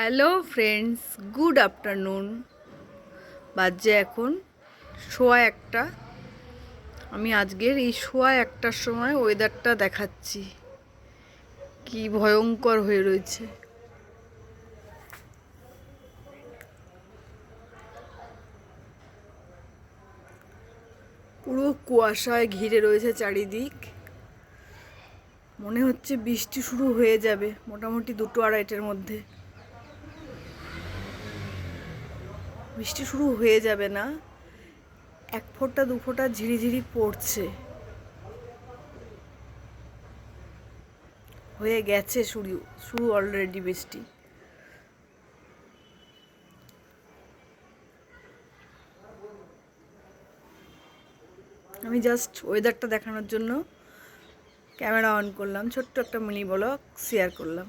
Hello friends, good afternoon. বাজে এখন সোয়া একটা। আমি আজকের এই সোয়া একটার সময় ওয়েদারটা দেখাচ্ছি। কি ভয়ঙ্কর হয়ে রয়েছে। পুরো কুয়াশায় ঘিরে রয়েছে চারিদিক। মনে হচ্ছে বৃষ্টি শুরু হয়ে যাবে, মোটামুটি দুটো আড়াইটের মধ্যে। বৃষ্টি শুরু হয়ে যাবে না। এক ফোঁটা, দু ফোঁটা ঝিরিঝিরি পড়ছে। হয়ে গেছে শুরু শুরু অলরেডি বৃষ্টি। আমি জাস্ট ওয়েদারটা দেখানোর জন্য ক্যামেরা অন করলাম, ছোট্ট একটা মিনি ব্লগ শেয়ার করলাম।